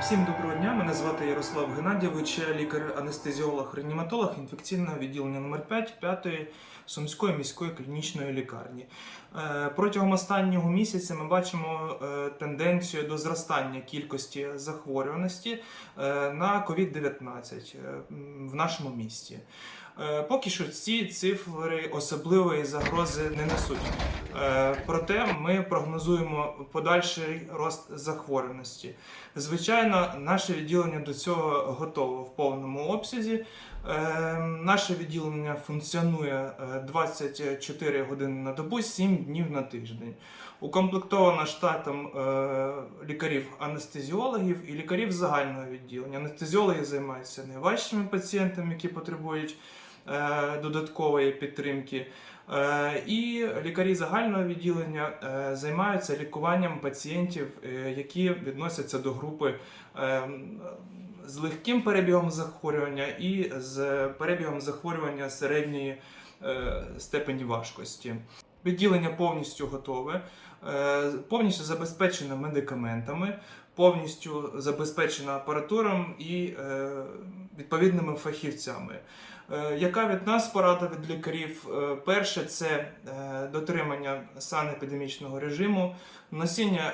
Всім доброго дня. Мене звати Ярослав Геннадійович, я лікар-анестезіолог, реаніматолог інфекційного відділення номер 5 5 Сумської міської клінічної лікарні. Е, Протягом останнього місяця ми бачимо е, тенденцію до зростання кількості захворюваності е, на COVID-19 е, в нашому місті. Е, Поки що ці цифри особливої загрози не несуть. Е, Проте ми прогнозуємо подальший рост захворюваності. Звичайно, наше відділення до цього готово в повному обсязі. Е, Наше відділення функціонує е, 24 години на добу, 7 днів на тиждень. Укомплектовано штатом лікарів-анестезіологів і лікарів загального відділення. Анестезіологи займаються найважчими пацієнтами, які потребують додаткової підтримки. Е, І лікарі загального відділення е, займаються лікуванням пацієнтів, е, які відносяться до групи е, з легким перебігом захворювання і з перебігом захворювання середньої е, степені важкості. Відділення повністю готове, е, повністю забезпечено медикаментами, повністю забезпечено апаратуром і е, відповідними фахівцями. Е, Яка від нас порада від лікарів? Е, Перше це е, дотримання санепідемічного режиму, носіння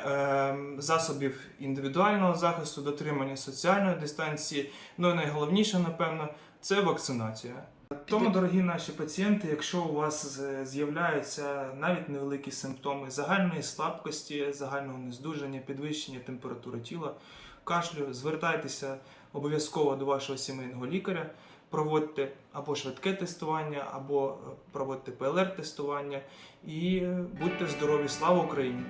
засобів індивідуального захисту, дотримання соціальної дистанції. Ну і найголовніше, напевно, це вакцинація. Тому, дорогі наші пацієнти, якщо у вас з'являються навіть невеликі симптоми загальної слабкості, загального нездужання, підвищення температури тіла, кашлю, звертайтеся обов'язково до вашого сімейного лікаря, проводьте або швидке тестування, або проводьте ПЛР-тестування і е, будьте здорові! Слава Україні!